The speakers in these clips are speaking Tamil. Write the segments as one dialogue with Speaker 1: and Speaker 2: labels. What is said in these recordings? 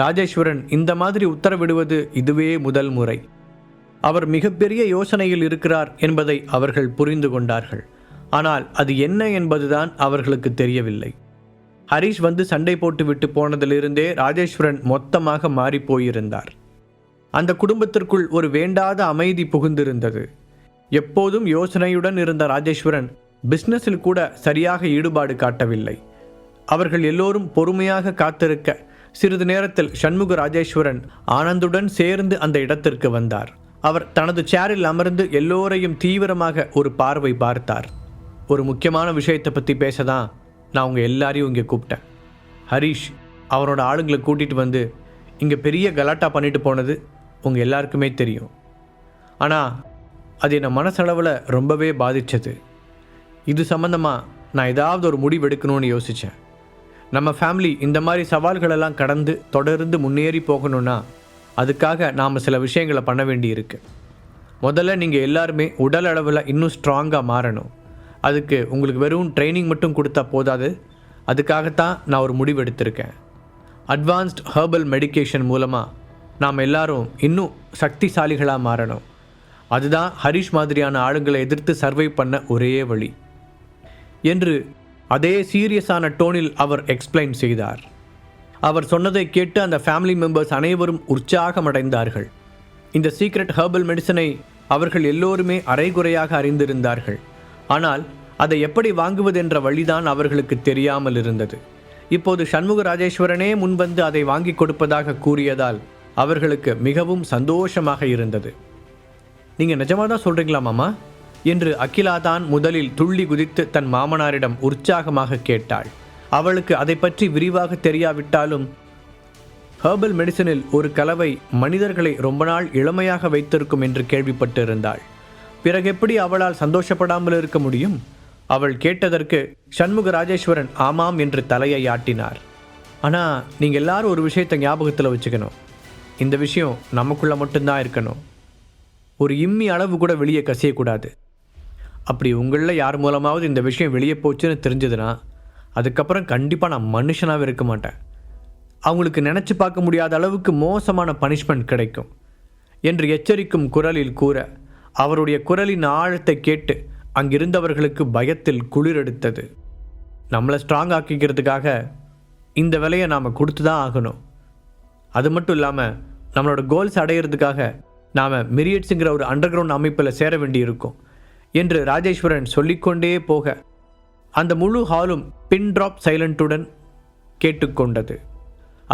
Speaker 1: ராஜேஸ்வரன் இந்த மாதிரி உத்தரவிடுவது இதுவே முதல் முறை. அவர் மிகப்பெரிய யோசனையில் இருக்கிறார் என்பதை அவர்கள் புரிந்து கொண்டார்கள். ஆனால் அது என்ன என்பதுதான் அவர்களுக்கு தெரியவில்லை. ஹரிஷ் வந்து சண்டை போட்டு விட்டு போனதிலிருந்தே ராஜேஸ்வரன் மொத்தமாக மாறி போயிருந்தார். அந்த குடும்பத்திற்குள் ஒரு வேண்டாத அமைதி புகுந்திருந்தது. எப்போதும் யோசனையுடன் இருந்த ராஜேஸ்வரன் பிஸ்னஸில் கூட சரியாக ஈடுபாடு காட்டவில்லை. அவர்கள் எல்லோரும் பொறுமையாக காத்திருக்க சிறிது நேரத்தில் சண்முக ராஜேஸ்வரன் ஆனந்துடன் சேர்ந்து அந்த இடத்திற்கு வந்தார். அவர் தனது சேரில் அமர்ந்து எல்லோரையும் தீவிரமாக ஒரு பார்வை பார்த்தார். ஒரு முக்கியமான விஷயத்தை பற்றி பேச தான் நான் உங்கள் எல்லாரையும் இங்கே கூப்பிட்டேன். ஹரிஷ் அவரோட ஆளுங்களை கூட்டிகிட்டு வந்து இங்கே பெரிய கலாட்டா பண்ணிட்டு போனது உங்கள் எல்லாருக்குமே தெரியும். ஆனால் அது என்னை மனசளவில் ரொம்பவே பாதித்தது இது சம்மந்தமாக நான் ஏதாவது ஒரு முடிவு எடுக்கணும்னு யோசித்தேன் நம்ம ஃபேமிலி இந்த மாதிரி சவால்களெல்லாம் கடந்து தொடர்ந்து முன்னேறி போகணும்னா அதுக்காக நாம் சில விஷயங்களை பண்ண வேண்டியிருக்கு. முதல்ல நீங்கள் எல்லாருமே உடல் அளவில் இன்னும் ஸ்ட்ராங்காக மாறணும். அதுக்கு உங்களுக்கு வெறும் ட்ரைனிங் மட்டும் கொடுத்தா போதாது. அதுக்காகத்தான் நான் ஒரு முடிவு எடுத்திருக்கேன். அட்வான்ஸ்ட் ஹெர்பல் மெடிகேஷன் மூலமாக நாம் எல்லாரும் இன்னும் சக்திசாலிகளாக மாறணும். அதுதான் ஹரிஷ் மாதிரியான ஆளுங்களை எதிர்த்து சர்வை பண்ண ஒரே வழி. என்று அதே சீரியஸான டோனில் அவர் எக்ஸ்பிளைன் செய்தார். அவர் சொன்னதை கேட்டு அந்த ஃபேமிலி மெம்பர்ஸ் அனைவரும் உற்சாகமடைந்தார்கள். இந்த சீக்ரெட் ஹெர்பல் மெடிசனை அவர்கள் எல்லோருமே அரைகுறையாக அறிந்திருந்தார்கள். ஆனால் அதை எப்படி வாங்குவதென்ற வழிதான் அவர்களுக்கு தெரியாமல் இருந்தது. இப்போது சண்முக ராஜேஸ்வரனே முன்வந்து அதை வாங்கி கொடுப்பதாக கூறியதால் அவர்களுக்கு மிகவும் சந்தோஷமாக இருந்தது. நீங்கள் நிஜமாக தான் சொல்கிறீங்களா மாமா? என்று அகிலாதான் முதலில் துள்ளி குதித்து தன் மாமனாரிடம் உற்சாகமாக கேட்டாள். அவளுக்கு அதை பற்றி விரிவாக தெரியாவிட்டாலும் ஹெர்பல் மெடிசனில் ஒரு கலவை மனிதர்களை ரொம்ப நாள் இளமையாக வைத்திருக்கும் என்று கேள்விப்பட்டிருந்தாள். பிறகு எப்படி அவளால் சந்தோஷப்படாமல் இருக்க முடியும்? அவள் கேட்டதற்கு சண்முக ராஜேஸ்வரன் ஆமாம் என்று தலையை ஆட்டினார். ஆனால் நீங்கள் எல்லாரும் ஒரு விஷயத்தை ஞாபகத்தில் வச்சுக்கணும். இந்த விஷயம் நமக்குள்ளே மட்டும்தான் இருக்கணும். ஒரு இம்மி அளவு கூட வெளியே கசியக்கூடாது. அப்படி உங்களில் யார் மூலமாவது இந்த விஷயம் வெளியே போச்சுன்னு தெரிஞ்சதுன்னா அதுக்கப்புறம் கண்டிப்பாக நான் மனுஷனாகவே இருக்க மாட்டேன். அவங்களுக்கு நினச்சி பார்க்க முடியாத அளவுக்கு மோசமான பனிஷ்மெண்ட் கிடைக்கும். என்று எச்சரிக்கும் குரலில் கூற அவருடைய குரலின் ஆழத்தை கேட்டு அங்கிருந்தவர்களுக்கு பயத்தில் குளிரெடுத்தது. நம்மளை ஸ்ட்ராங் ஆக்கிக்கிறதுக்காக இந்த விலையை நாம் கொடுத்து தான் ஆகணும். அது மட்டும் இல்லாமல் நம்மளோட கோல்ஸ் அடையிறதுக்காக நாம் மிரியட்ஸுங்கிற ஒரு அண்டர் கிரவுண்ட் அமைப்பில் சேர வேண்டியிருக்கும். என்று ராஜேஸ்வரன் சொல்லிக்கொண்டே போக அந்த முழு ஹாலும் பின் ட்ராப் சைலண்ட்டுடன் கேட்டுக்கொண்டது.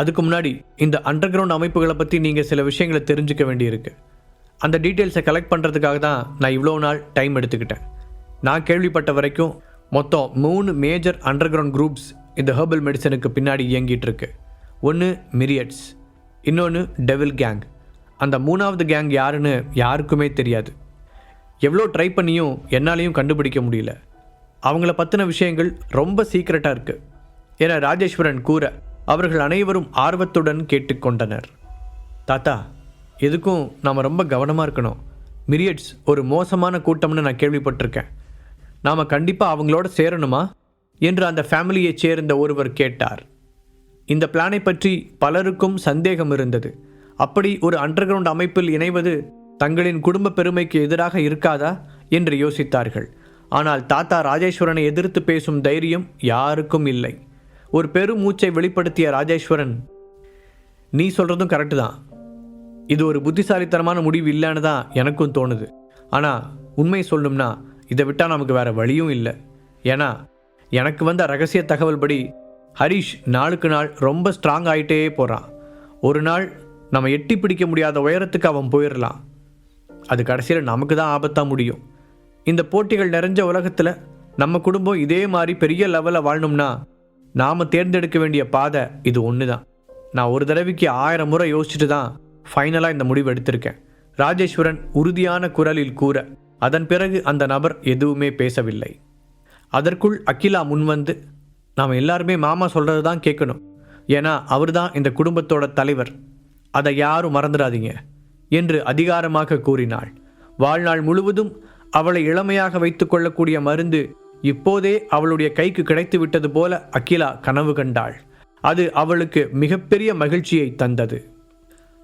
Speaker 1: அதுக்கு முன்னாடி இந்த அண்டர் கிரவுண்ட் அமைப்புகளை பற்றி நீங்கள் சில விஷயங்களை தெரிஞ்சுக்க வேண்டியிருக்கு. அந்த டீட்டெயில்ஸை கலெக்ட் பண்ணுறதுக்காக தான் நான் இவ்வளோ நாள் டைம் எடுத்துக்கிட்டேன். நான் கேள்விப்பட்ட வரைக்கும் மொத்தம் மூணு மேஜர் அண்டர் கிரவுண்ட் குரூப்ஸ் இந்த ஹெர்பல் மெடிசனுக்கு பின்னாடி இயங்கிட்டு இருக்கு. ஒன்று மிரியட்ஸ் இன்னொன்று டெவில் கேங் அந்த மூணாவது கேங் யாருன்னு யாருக்குமே தெரியாது. எவ்வளோ ட்ரை பண்ணியும் என்னாலையும் கண்டுபிடிக்க முடியல. அவங்கள பற்றின விஷயங்கள் ரொம்ப சீக்ரெட்டாக இருக்குது என ராஜேஸ்வரன் கூற அவர்கள் அனைவரும் ஆர்வத்துடன் கேட்டுக்கொண்டனர். தாத்தா எதுக்கும் நாம் ரொம்ப கவனமாக இருக்கணும். மிரியட்ஸ் ஒரு மோசமான கூட்டம்னு நான் கேள்விப்பட்டிருக்கேன். நாம் கண்டிப்பாக அவங்களோட சேரணுமா? என்று அந்த ஃபேமிலியைச் சேர்ந்த ஒருவர் கேட்டார். இந்த பிளானை பற்றி பலருக்கும் சந்தேகம் இருந்தது. அப்படி ஒரு அண்டர் கிரவுண்ட் அமைப்பில் இணைவது தங்களின் குடும்ப பெருமைக்கு எதிராக இருக்காதா? என்று யோசித்தார்கள். ஆனால் தாத்தா ராஜேஸ்வரனை எதிர்த்து பேசும் தைரியம் யாருக்கும் இல்லை. ஒரு பெருமூச்சை வெளிப்படுத்திய ராஜேஸ்வரன் நீ சொல்கிறதும் கரெக்டு தான். இது ஒரு புத்திசாலித்தனமான முடிவு இல்லைன்னு தான் எனக்கும் தோணுது. ஆனால் உண்மை சொல்லணும்னா இதை விட்டால் நமக்கு வேறு வழியும் இல்லை. ஏன்னா எனக்கு வந்த ரகசிய தகவல் படி ஹரிஷ் நாளுக்கு நாள் ரொம்ப ஸ்ட்ராங் ஆகிட்டே போகிறான் ஒரு நாள் நம்ம எட்டி பிடிக்க முடியாத உயரத்துக்கு அவன் போயிடலாம். அது கடைசியில் நமக்கு தான் ஆபத்தாக முடியும். இந்த போட்டிகள் நிறைஞ்ச உலகத்தில் நம்ம குடும்பம் இதே மாதிரி பெரிய லெவலில் வாழணும்னா நாம் தேர்ந்தெடுக்க வேண்டிய பாதை இது ஒன்று தான் நான் ஒரு தடவைக்கு ஆயிரம் முறை யோசிச்சுட்டு தான் ஃபைனலாக இந்த முடிவு எடுத்திருக்கேன். ராஜேஸ்வரன் உறுதியான குரலில் கூற அதன் பிறகு அந்த நபர் எதுவுமே பேசவில்லை. அதற்குள் அகிலா முன்வந்து நாம் எல்லாருமே மாமா சொல்கிறது தான் கேட்கணும். ஏன்னா அவர் தான் இந்த குடும்பத்தோட தலைவர். அதை யாரும் மறந்துடாதீங்க. என்று அதிகாரமாக கூறினாள். வாழ்நாள் முழுவதும் அவளை இளமையாக வைத்து கொள்ளக்கூடிய மருந்து இப்போதே அவளுடைய கைக்கு கிடைத்து விட்டது போல அகிலா கனவு கண்டாள். அது அவளுக்கு மிகப்பெரிய மகிழ்ச்சியை தந்தது.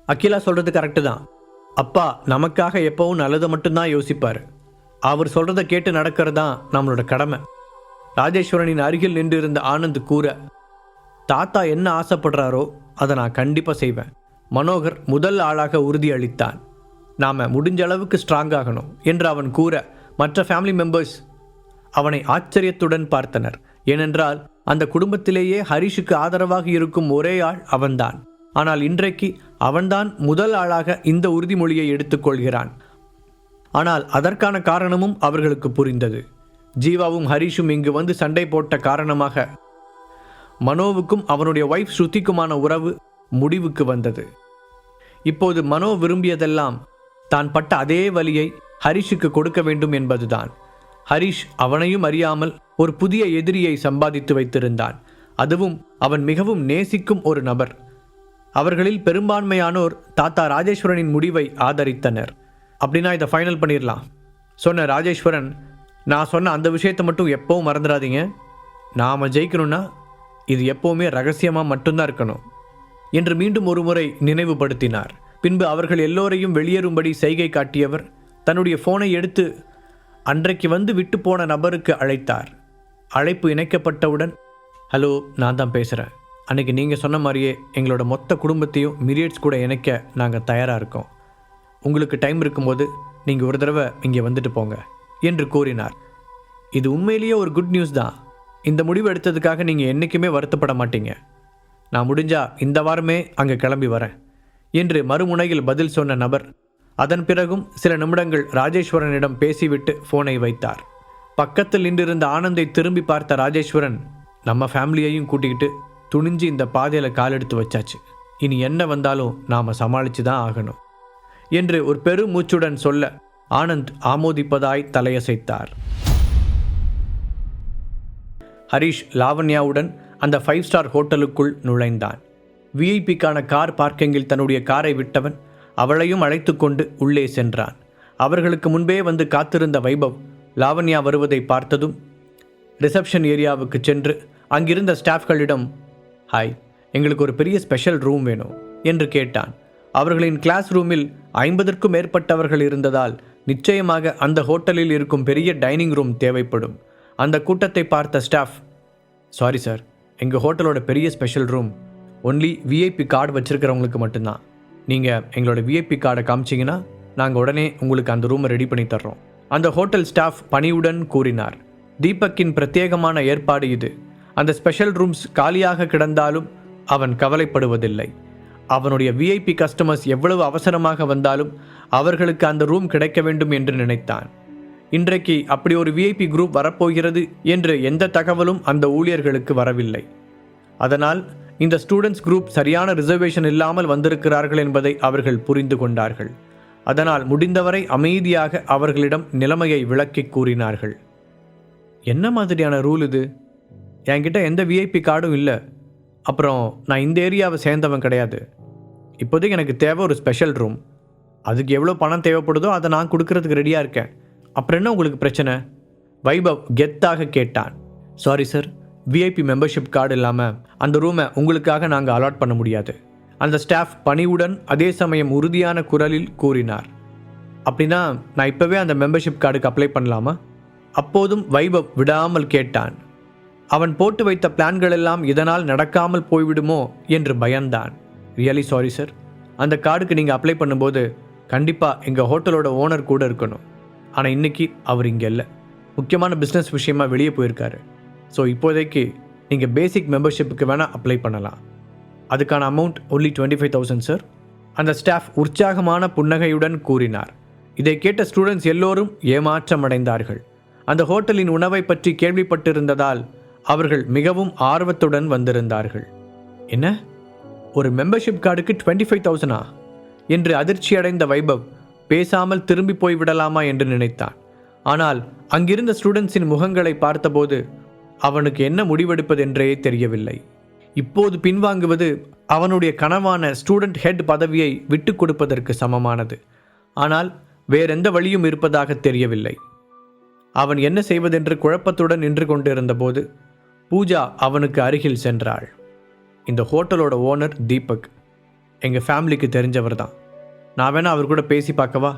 Speaker 1: அகிலா சொல்கிறது கரெக்டு தான். அப்பா நமக்காக எப்பவும் நல்லது மட்டும்தான் யோசிப்பார். அவர் சொல்கிறத கேட்டு நடக்கிறது தான் நம்மளோட கடமை. ராஜேஸ்வரனின் அருகில் நின்று இருந்த ஆனந்த் கூற தாத்தா என்ன ஆசைப்படுறாரோ அதை நான் கண்டிப்பாக செய்வேன். மனோகர் முதல் ஆளாக உறுதியளித்தான். நாம் முடிஞ்ச அளவுக்கு ஸ்ட்ராங் ஆகணும் என்று அவன் கூற மற்ற ஃபேமிலி மெம்பர்ஸ் அவனை ஆச்சரியத்துடன் பார்த்தனர். ஏனென்றால் அந்த குடும்பத்திலேயே ஹரிஷுக்கு ஆதரவாக இருக்கும் ஒரே ஆள் அவன்தான். ஆனால் இன்றைக்கு அவன்தான் முதல் ஆளாக இந்த உறுதிமொழியை எடுத்துக்கொள்கிறான் ஆனால் அதற்கான காரணமும் அவர்களுக்கு புரிந்தது. ஜீவாவும் ஹரிஷும் இங்கு வந்து சண்டை போட்ட காரணமாக மனோவுக்கும் அவனுடைய ஒய்ஃப் ஸ்ருதிக்குமான உறவு முடிவுக்கு வந்தது. இப்போது மனோ விரும்பியதெல்லாம் தான் பட்ட அதே வலியை ஹரிஷுக்கு கொடுக்க வேண்டும் என்பதுதான். ஹரிஷ் அவனையும் அறியாமல் ஒரு புதிய எதிரியை சம்பாதித்து வைத்திருந்தான். அதுவும் அவன் மிகவும் நேசிக்கும் ஒரு நபர். அவர்களில் பெரும்பான்மையானோர் தாத்தா ராஜேஸ்வரனின் முடிவை ஆதரித்தனர். அப்படின்னா இதை ஃபைனல் பண்ணிடலாம். சொன்ன ராஜேஸ்வரன் நான் சொன்ன அந்த விஷயத்தை மட்டும் எப்போவும் மறந்துடாதீங்க. நாம் ஜெயிக்கணும்னா இது எப்போவுமே ரகசியமாக மட்டும்தான் இருக்கணும். என்று மீண்டும் ஒருமுறை நினைவுபடுத்தினார். பின்பு அவர்கள் எல்லோரையும் வெளியேறும்படி செய்கை காட்டியவர் தன்னுடைய ஃபோனை எடுத்து அன்றைக்கு வந்து விட்டு போன நபருக்கு அழைத்தார். அழைப்பு இணைக்கப்பட்டவுடன் ஹலோ நான் தான் பேசுகிறேன் அன்றைக்கி நீங்கள் சொன்ன மாதிரியே எங்களோட மொத்த குடும்பத்தையும் மிரியட்ஸ் கூட இணைக்க நாங்கள் தயாராக இருக்கோம். உங்களுக்கு டைம் இருக்கும்போது நீங்கள் ஒரு தடவை இங்கே வந்துட்டு போங்க என்று கூறினார். இது உண்மையிலேயே ஒரு குட் நியூஸ் தான். இந்த முடிவு எடுத்ததுக்காக நீங்கள் என்றைக்குமே வருத்தப்பட மாட்டீங்க. நான் முடிஞ்சா இந்த வாரமே அங்கே கிளம்பி வரேன் என்று மறுமுனையில் பதில் சொன்ன நபர் அதன் பிறகும் சில நிமிடங்கள் ராஜேஸ்வரனிடம் பேசிவிட்டு ஃபோனை வைத்தார். பக்கத்தில் நின்றிருந்த ஆனந்தை திரும்பி பார்த்த ராஜேஸ்வரன் நம்ம ஃபேமிலியையும் கூட்டிக்கிட்டு துணிஞ்சு இந்த பாதையில் காலெடுத்து வச்சாச்சு. இனி என்ன வந்தாலும் நாம் சமாளித்து தான் ஆகணும் என்று ஒரு பெருமூச்சுடன் சொல்ல ஆனந்த் ஆமோதிப்பதாய் தலையசைத்தார். ஹரிஷ் லாவண்யாவுடன் அந்த ஃபைவ் ஸ்டார் ஹோட்டலுக்குள் நுழைந்தான். விஐபிக்கான கார் பார்க்கிங்கில் தன்னுடைய காரை விட்டவன் அவளையும் அழைத்து கொண்டு உள்ளே சென்றான். அவர்களுக்கு முன்பே வந்து காத்திருந்த வைபவ் லாவண்யா வருவதை பார்த்ததும் ரிசப்ஷன் ஏரியாவுக்கு சென்று அங்கிருந்த ஸ்டாஃப்களிடம் ஹாய் எங்களுக்கு ஒரு பெரிய ஸ்பெஷல் ரூம் வேணும் என்று கேட்டான். அவர்களின் கிளாஸ் ரூமில் ஐம்பதற்கும் மேற்பட்டவர்கள் இருந்ததால் நிச்சயமாக அந்த ஹோட்டலில் இருக்கும் பெரிய டைனிங் ரூம் தேவைப்படும். அந்த கூட்டத்தை பார்த்த ஸ்டாஃப் சாரி சார் எங்கள் ஹோட்டலோட பெரிய special room only VIP card வச்சுருக்கிறவங்களுக்கு மட்டும்தான். நீங்கள் எங்களோட விஐபி கார்டை காமிச்சிங்கன்னா நாங்கள் உடனே உங்களுக்கு அந்த ரூமை ரெடி பண்ணி தர்றோம். அந்த ஹோட்டல் ஸ்டாஃப் பணிவுடன் கூறினார். தீபக்கின் பிரத்யேகமான ஏற்பாடு இது. அந்த ஸ்பெஷல் ரூம்ஸ் காலியாக கிடந்தாலும் அவன் கவலைப்படுவதில்லை. அவனுடைய விஐபி கஸ்டமர்ஸ் எவ்வளவு அவசரமாக வந்தாலும் அவர்களுக்கு அந்த ரூம் கிடைக்க வேண்டும் என்று நினைத்தான். இன்றைக்கு அப்படி ஒரு விஐபி குரூப் வரப்போகிறது என்று எந்த தகவலும் அந்த ஊழியர்களுக்கு வரவில்லை. அதனால் இந்த ஸ்டூடெண்ட்ஸ் குரூப் சரியான ரிசர்வேஷன் இல்லாமல் வந்திருக்கிறார்கள் என்பதை அவர்கள் புரிந்து கொண்டார்கள். அதனால் முடிந்தவரை அமைதியாக அவர்களிடம் நிலைமையை விளக்கி கூறினார்கள். என்ன மாதிரியான ரூல் இது? என்கிட்ட எந்த விஐபி கார்டும் இல்லை. அப்புறம் நான் இந்த ஏரியாவை சேர்ந்தவன் கிடையாது. இப்போதைக்கு எனக்கு தேவை ஒரு ஸ்பெஷல் ரூம் அதுக்கு எவ்வளோ பணம் தேவைப்படுதோ அதை நான் கொடுக்கறதுக்கு ரெடியாக இருக்கேன். அப்புறம் என்ன உங்களுக்கு பிரச்சனை? வைபவ் கெத்தாக கேட்டான். Sorry sir VIP membership card இல்லாமல் அந்த ரூமை உங்களுக்காக நாங்கள் அலாட் பண்ண முடியாது. அந்த ஸ்டாஃப் பணிவுடன் அதே சமயம் உறுதியான குரலில் கூறினார். அப்படின்னா நான் இப்போவே அந்த மெம்பர்ஷிப் கார்டுக்கு அப்ளை பண்ணலாமா? அப்போதும் வைபவ் விடாமல் கேட்டான். அவன் போட்டு வைத்த பிளான்கள் எல்லாம் இதனால் நடக்காமல் போய்விடுமோ என்று பயந்தான். ரியலி சாரி சார் அந்த கார்டுக்கு நீங்கள் அப்ளை பண்ணும்போது கண்டிப்பாக எங்கள் ஹோட்டலோட ஓனர் கூட இருக்கணும். ஆனால் இன்னைக்கு அவர் இங்கே இல்லை. முக்கியமான பிஸ்னஸ் விஷயமா வெளியே போயிருக்காரு. ஸோ இப்போதைக்கு நீங்கள் பேசிக் மெம்பர்ஷிப்புக்கு வேணால் அப்ளை பண்ணலாம். அதுக்கான amount only twenty five thousand sir அந்த ஸ்டாஃப் உற்சாகமான புன்னகையுடன் கூறினார். இதை கேட்ட ஸ்டூடெண்ட்ஸ் எல்லோரும் ஏமாற்றம் அடைந்தார்கள் அந்த ஹோட்டலின் உணவை பற்றி கேள்விப்பட்டிருந்ததால் அவர்கள் மிகவும் ஆர்வத்துடன் வந்திருந்தார்கள். என்ன? ஒரு மெம்பர்ஷிப் கார்டுக்கு டுவெண்ட்டி ஃபைவ் தௌசண்டா என்று அதிர்ச்சியடைந்த வைபவ் பேசாமல் திரும்பி போய்விடலாமா என்று நினைத்தான். ஆனால் அங்கிருந்த ஸ்டூடெண்ட்ஸின் முகங்களை பார்த்தபோது அவனுக்கு என்ன முடிவெடுப்பதென்றே தெரியவில்லை. இப்போது பின்வாங்குவது அவனுடைய கனவான ஸ்டூடெண்ட் ஹெட் பதவியை விட்டு கொடுப்பதற்கு சமமானது. ஆனால் வேறெந்த வழியும் இருப்பதாக தெரியவில்லை. அவன் என்ன செய்வதென்று குழப்பத்துடன் நின்று கொண்டிருந்தபோது பூஜா அவனுக்கு அருகில் சென்றாள். இந்த ஹோட்டலோட ஓனர் தீபக். எங்கள் ஃபேமிலிக்கு தெரிஞ்சவர் தான் நான் வேணா அவர் கூட பேசி பார்க்கவா?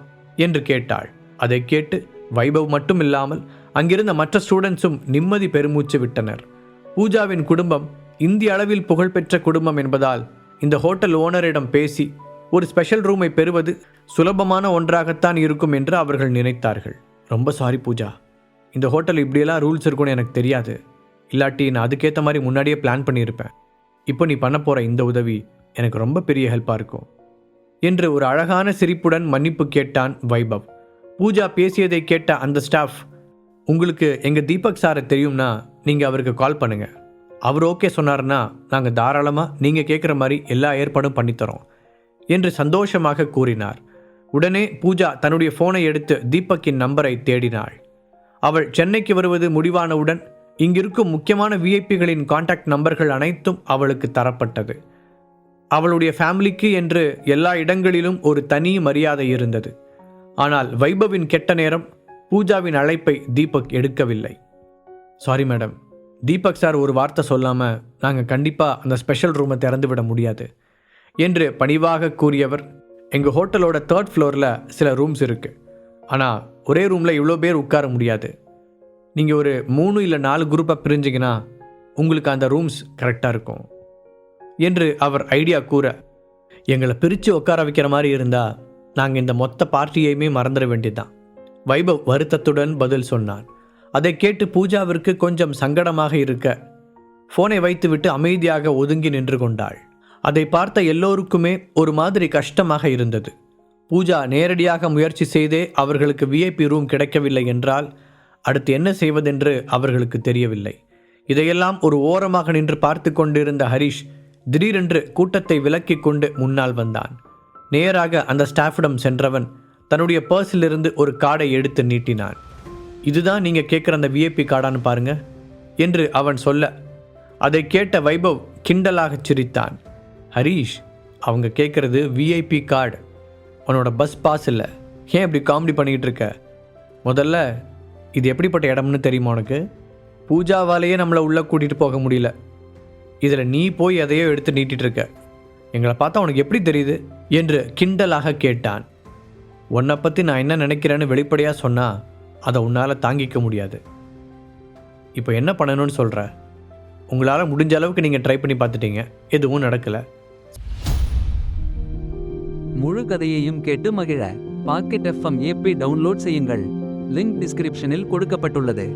Speaker 1: என்று கேட்டாள். அதை கேட்டு வைபவ் மட்டும் இல்லாமல் அங்கிருந்த மற்ற ஸ்டூடெண்ட்ஸும் நிம்மதி பெருமூச்சு விட்டனர். பூஜாவின் குடும்பம் இந்திய அளவில் புகழ்பெற்ற குடும்பம் என்பதால் இந்த ஹோட்டல் ஓனரிடம் பேசி ஒரு ஸ்பெஷல் ரூமை பெறுவது சுலபமான ஒன்றாகத்தான் இருக்கும் என்று அவர்கள் நினைத்தார்கள். ரொம்ப சாரி பூஜா. இந்த ஹோட்டல் இப்படியெல்லாம் ரூல்ஸ் இருக்கும்னு எனக்கு தெரியாது. இல்லாட்டி நான் அதுக்கேற்ற மாதிரி முன்னாடியே பிளான் பண்ணியிருப்பேன். இப்போ நீ பண்ண போகிற இந்த உதவி எனக்கு ரொம்ப பெரிய ஹெல்ப்பாக இருக்கும். என்று ஒரு அழகான சிரிப்புடன் மன்னிப்பு கேட்டான் வைபவ். பூஜா பேசியதை கேட்ட அந்த ஸ்டாஃப் உங்களுக்கு எங்கள் தீபக் சாரை தெரியும்னா நீங்கள் அவருக்கு கால் பண்ணுங்க. அவர் ஓகே சொன்னார்னா நாங்கள் தாராளமாக நீங்கள் கேட்குற மாதிரி எல்லா ஏற்பாடும் பண்ணித்தரோம் என்று சந்தோஷமாக கூறினார். உடனே பூஜா தன்னுடைய ஃபோனை எடுத்து தீபக்கின் நம்பரை தேடினாள். அவள் சென்னைக்கு வருவது முடிவானவுடன் இங்கிருக்கும் முக்கியமான விஐபிகளின் காண்டாக்ட் நம்பர்கள் அனைத்தும் அவளுக்கு தரப்பட்டது. அவளுடைய ஃபேமிலிக்கு என்று எல்லா இடங்களிலும் ஒரு தனி மரியாதை இருந்தது. ஆனால் வைபவின் கெட்ட நேரம் பூஜாவின் அழைப்பை தீபக் எடுக்கவில்லை. சாரி மேடம் தீபக் சார் ஒரு வார்த்தை சொல்லாமல் நாங்கள் கண்டிப்பாக அந்த ஸ்பெஷல் ரூமை திறந்து விட முடியாது. என்று பணிவாக கூறியவர் எங்கள் ஹோட்டலோட தேர்ட் ஃப்ளோரில் சில ரூம்ஸ் இருக்குது ஆனால் ஒரே ரூமில் இவ்வளோ பேர் உட்கார முடியாது. நீங்கள் ஒரு மூணு இல்லை நாலு குரூப்பாக பிரிஞ்சிங்கன்னா உங்களுக்கு அந்த ரூம்ஸ் கரெக்டாக இருக்கும். என்று அவர் ஐடியா கூற எங்களை பிரித்து உட்கார வைக்கிற மாதிரி இருந்தால் நாங்கள் இந்த மொத்த பார்ட்டியையுமே மறந்துட வேண்டியதுதான். வைபவ் வருத்தத்துடன் பதில் சொன்னான் அதை கேட்டு பூஜாவிற்கு கொஞ்சம் சங்கடமாக இருக்க ஃபோனை வைத்துவிட்டு அமைதியாக ஒதுங்கி நின்று கொண்டாள். அதை பார்த்த எல்லோருக்குமே ஒரு மாதிரி கஷ்டமாக இருந்தது. பூஜா நேரடியாக முயற்சி செய்தே அவர்களுக்கு விஐபி ரூம் கிடைக்கவில்லை என்றால் அடுத்து என்ன செய்வதென்று அவர்களுக்கு தெரியவில்லை. இதையெல்லாம் ஒரு ஓரமாக நின்று பார்த்து கொண்டிருந்த ஹரிஷ் திடீரென்று கூட்டத்தை விலக்கிக் கொண்டு முன்னால் வந்தான். நேராக அந்த ஸ்டாஃபிடம் சென்றவன் தன்னுடைய பர்ஸிலிருந்து ஒரு கார்டை எடுத்து நீட்டினான். இதுதான் நீங்கள் கேட்குற அந்த விஐபி கார்டான்னு பாருங்க என்று அவன் சொல்ல. அதை கேட்ட வைபவ் கிண்டலாகச் சிரித்தான். ஹரீஷ் அவங்க கேட்குறது விஐபி கார்டு. உன்னோட பஸ் பாஸ் இல்லை. ஏன் இப்படி காமெடி பண்ணிக்கிட்டு இருக்க? முதல்ல இது எப்படிப்பட்ட இடம்னு தெரியுமா உனக்கு? பூஜாவாலேயே நம்மளை உள்ளே கூட்டிகிட்டு போக முடியல. இதில் நீ போய் எதையோ எடுத்து நீட்டிட்டு இருக்க எங்களை பார்த்தா உனக்கு எப்படி தெரியுது? என்று கிண்டலாக கேட்டான். உன்னை பற்றி நான் என்ன நினைக்கிறேன்னு வெளிப்படையாக சொன்னால் அதை உன்னால் தாங்கிக்க முடியாது. இப்போ என்ன பண்ணணும்னு சொல்கிற உங்களால் முடிஞ்ச அளவுக்கு நீங்கள் ட்ரை பண்ணி பார்த்துட்டீங்க. எதுவும் நடக்கலை.
Speaker 2: முழு கதையையும் கேட்டு மகிழ. பாக்கெட் எஃப்எம் ஏபி டவுன்லோட் செய்யுங்கள். லிங்க் டிஸ்கிரிப்ஷனில் கொடுக்கப்பட்டுள்ளது.